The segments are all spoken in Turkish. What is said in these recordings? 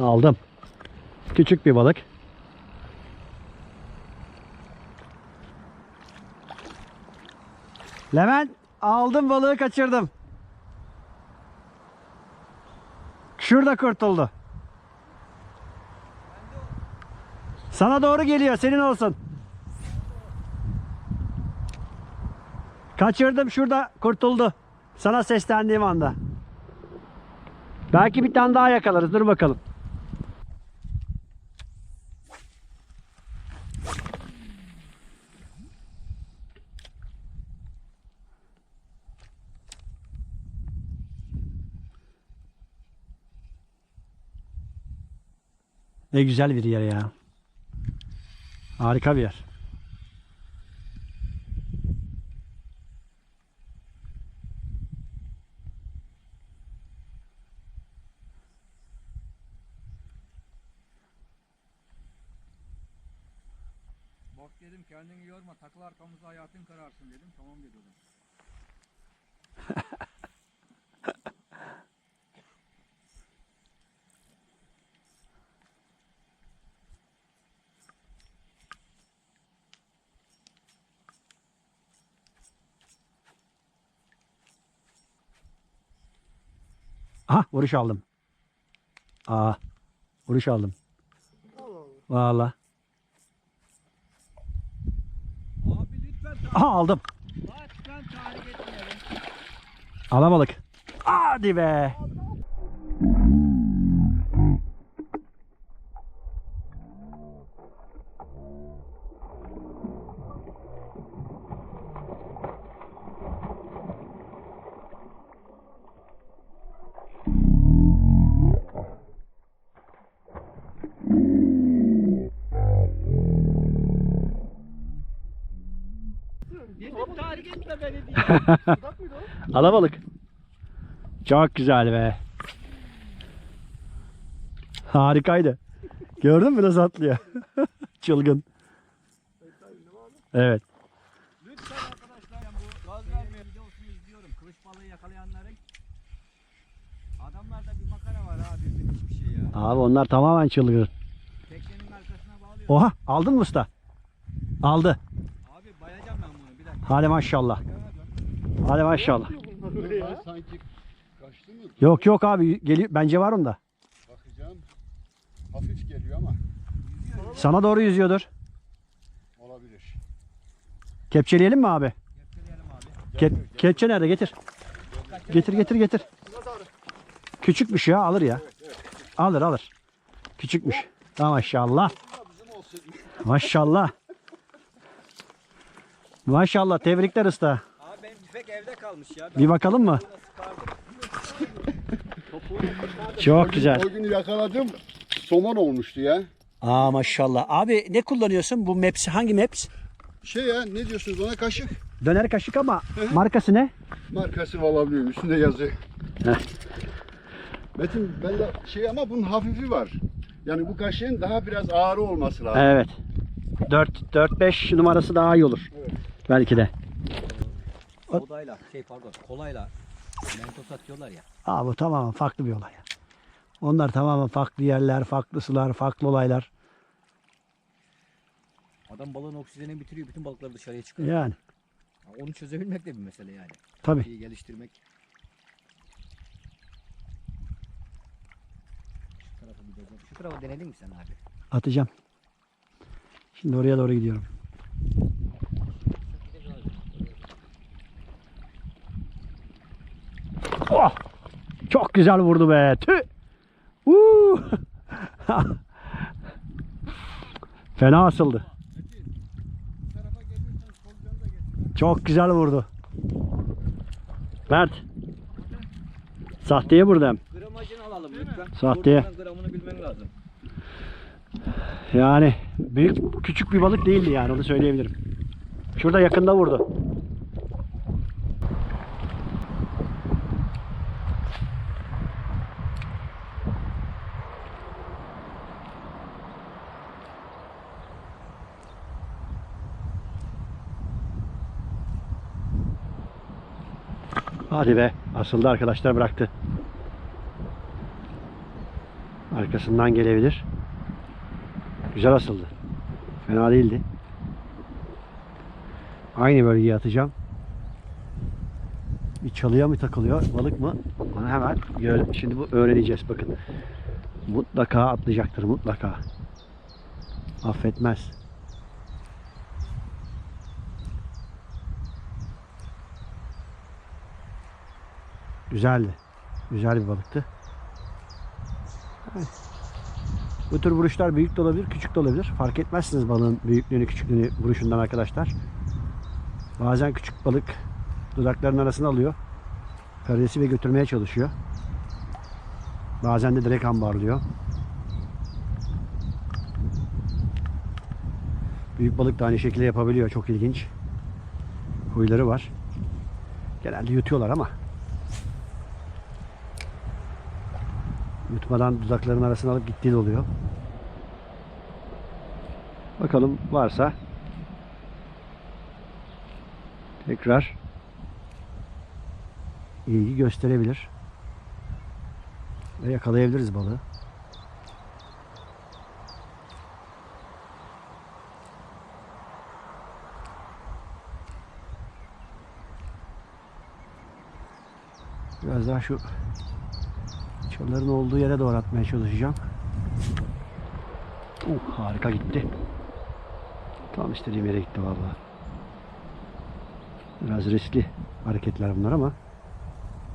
Aldım. Küçük bir balık. Levent aldım balığı kaçırdım. Şurada kurtuldu. Sana doğru geliyor. Senin olsun. Kaçırdım şurada kurtuldu. Sana seslendiğim anda. Belki bir tane daha yakalarız. Dur bakalım. Ne güzel bir yer ya. Harika bir yer. Bak dedim kendini yorma takıl arkamıza hayatın kararsın dedim tamam dedi Aha vuruş aldım. Aa vuruş aldım. Valla. Abi lütfen Aha aldım. lütfen tahrik etmeyelim. Alamadık. Hadi be. Dedim Alamadık. Çok güzel be. Harikaydı. Gördün mü nasıl atlıyor? Çılgın. Evet. Lütfen arkadaşlar yani bu gaz verme videosunu izliyorum. Kılıç balığı yakalayanların. Adamlarda bir makara var abi. Hiçbir şey ya. Abi onlar tamamen çılgın. Teknenin arkasına bağlıyor. Oha aldın mı usta? Aldı. Abi bayacağım ben bunu bir dakika. Hadi maşallah. Hadi maşallah. Sanki kaçtı mı? Yok yok abi geliyor. Bence var onda. Bakacağım. Hafif geliyor ama Sana doğru yüzüyordur. olabilir. Kepçeleyelim mi abi? Kepçeleyelim abi. Ke- kepçe nerede? Getir. Getir getir getir. Küçükmüş ya alır ya. Alır alır. Küçükmüş. Ha, maşallah. Maşallah. Maşallah tebrikler usta. Evde kalmış ya. Bir bakalım mı? Çok güzel. O günü yakaladım. Somon olmuştu ya. Aa maşallah. Abi ne kullanıyorsun? Bu Maps hangi Maps? Şey ya ne diyorsunuz ona kaşık. Döner kaşık ama markası ne? Markası vallahi bilmiyorum. Üstünde yazı. Metin ben de şey ama bunun hafifi var. Yani bu kaşığın daha biraz ağrı olması lazım. Evet. 4 4 5 numarası daha iyi olur. Belki de. Odayla şey pardon kolayla mentos atıyorlar ya. Aa bu tamamen farklı bir olay. ya. Onlar tamamen farklı yerler, farklı sular, farklı olaylar. Adam balığın oksijenini bitiriyor bütün balıkları dışarıya çıkıyor. Yani Ya Onu çözebilmek de bir mesele yani. tabii. İyi geliştirmek. Şu tarafa gideceğim. Şu tarafa denedin mi sen abi? Atacağım. Şimdi oraya doğru gidiyorum. Oh! Çok güzel vurdu be. Tüh! Uuu! Fena asıldı. Çok güzel vurdu. Mert. Sahteye buradayım. Gramajını alalım lütfen. Sahteye. Buradan Gramını bilmen lazım. Yani büyük küçük bir balık değildi yani onu söyleyebilirim. Şurada yakında vurdu. Hadi be. Asıldı arkadaşlar bıraktı. Ar- Arkasından gelebilir. Güzel asıldı. Fena değildi. Aynı bölgeye atacağım. Bir çalıya mı takılıyor balık mı? Onu hemen gör. Şimdi bu öğreneceğiz bakın. Mutlaka atlayacaktır mutlaka. Affetmez. Güzeldi. Güzel bir balıktı. Bu tür vuruşlar büyük de olabilir, küçük de olabilir. Fark etmezsiniz balığın büyüklüğünü, küçüklüğünü vuruşundan arkadaşlar. Bazen küçük balık dudaklarının arasına alıyor. Karidesi ve götürmeye çalışıyor. Bazen de direkt ambarlıyor. Büyük balık da aynı şekilde yapabiliyor. Çok ilginç. Huyları var. Genelde yutuyorlar ama yutmadan dudaklarının arasına alıp gittiği de oluyor. Bakalım varsa tekrar ilgi gösterebilir ve yakalayabiliriz balığı. Biraz daha şu çalıların olduğu yere doğru atmaya çalışacağım. Uh, harika gitti. Tam istediğim yere gitti vallahi. Biraz riskli hareketler bunlar ama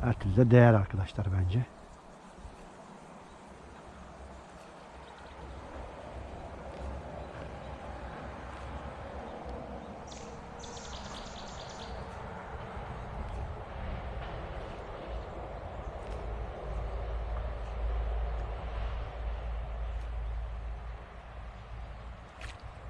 her türlü de değer arkadaşlar bence.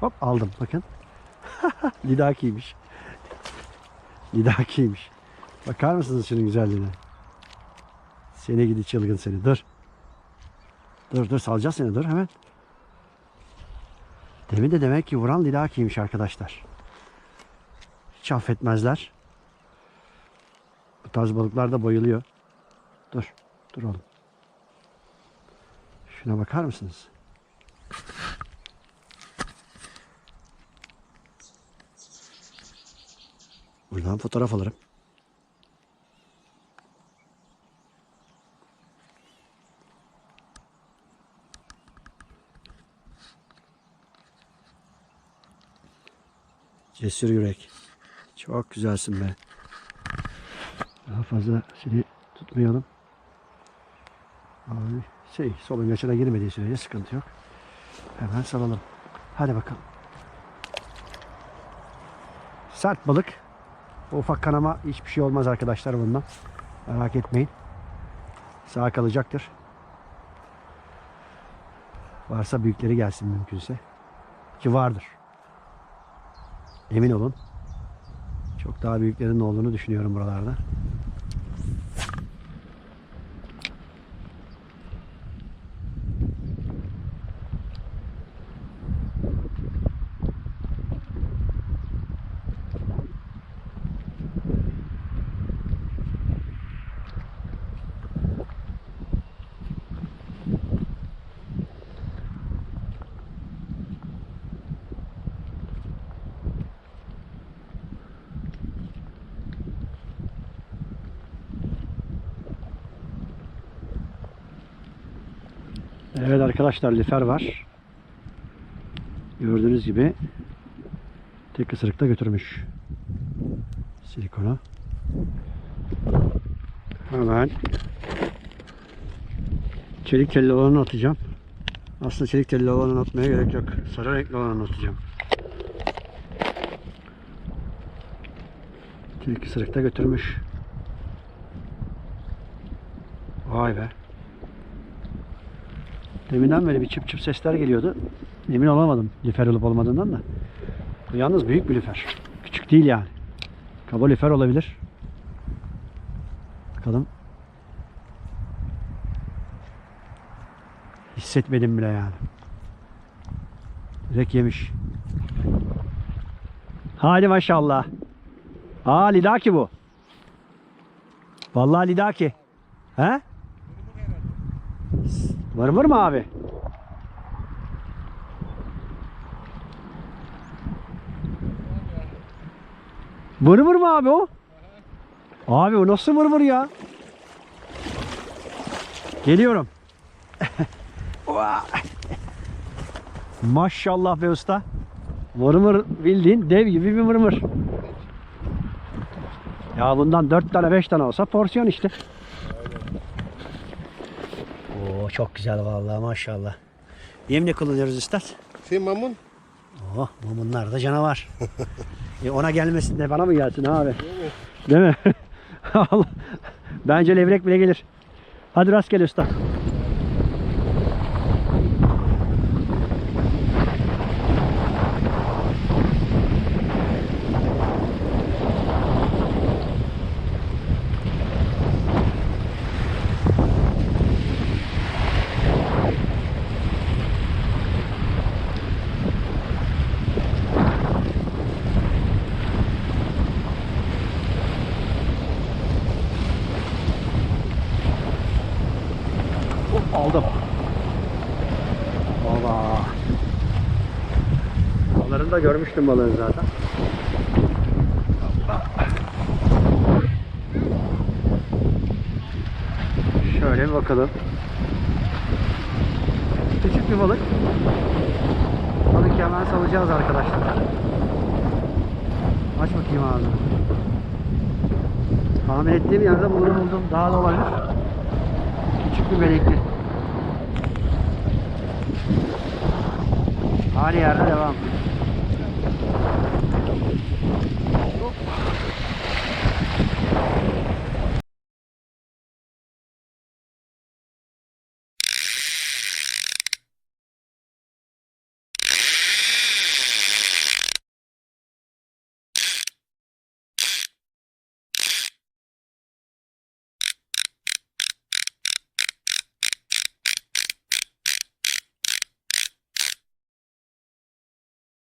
Hop aldım bakın. Lidakiymiş. Lidakiymiş. Bakar mısınız şunun güzelliğine? Seni gidi çılgın seni. Dur. Dur dur salacağız seni dur hemen. Demin de demek ki vuran lidakiymiş arkadaşlar. Hiç affetmezler. Bu tarz balıklar da bayılıyor. Dur. Dur oğlum. Şuna bakar mısınız? Buradan fotoğraf alırım. Cesur yürek. Çok güzelsin be. Daha fazla seni tutmayalım. Abi şey solun yaşına girmediği sürece sıkıntı yok. Hemen salalım. Hadi bakalım. Sert balık. Ufak kanama hiçbir şey olmaz arkadaşlar bundan. Merak etmeyin. Sağ kalacaktır. Varsa büyükleri gelsin mümkünse. Ki vardır. Emin olun. Çok daha büyüklerinin olduğunu düşünüyorum buralarda. Evet arkadaşlar lifer var. Gördüğünüz gibi tek ısırıkta götürmüş silikonu. Hemen çelik telli olanı atacağım. Aslında çelik telli olanı atmaya gerek yok. Sarı renkli olanı atacağım. Tek ısırıkta götürmüş. Vay be. Deminden beri bir çıp çıp sesler geliyordu. Emin olamadım lüfer olup olmadığından da. Bu yalnız büyük bir lüfer. Küçük değil yani. Kaba lüfer olabilir. Bakalım. Hissetmedim bile yani. Direkt yemiş. Hadi maşallah. Aa lidaki bu. Vallahi lidaki. He? Mırmır mı abi? Mırmır mı abi o? Abi o nasıl mırmır ya? Geliyorum. Maşallah be usta. Mırmır bildiğin dev gibi bir mırmır. Ya bundan 4 tane 5 tane olsa porsiyon işte. Oo çok güzel vallahi maşallah. Yem ne kullanıyoruz üstad? Şey mamun. Oh mumunlar da canavar. e ona gelmesin de bana mı gelsin abi? Değil mi? Allah. Bence levrek bile gelir. Hadi rastgele usta. Hop, aldım. Valla. Onların da görmüştüm balığını zaten. Şöyle bir bakalım. Küçük bir balık. Balık hemen salacağız arkadaşlar. Aç bakayım ağzını. Tahmin ettiğim yerde bunu buldum. Daha da olabilir. Küçük bir benekli. Aynı yerde devam.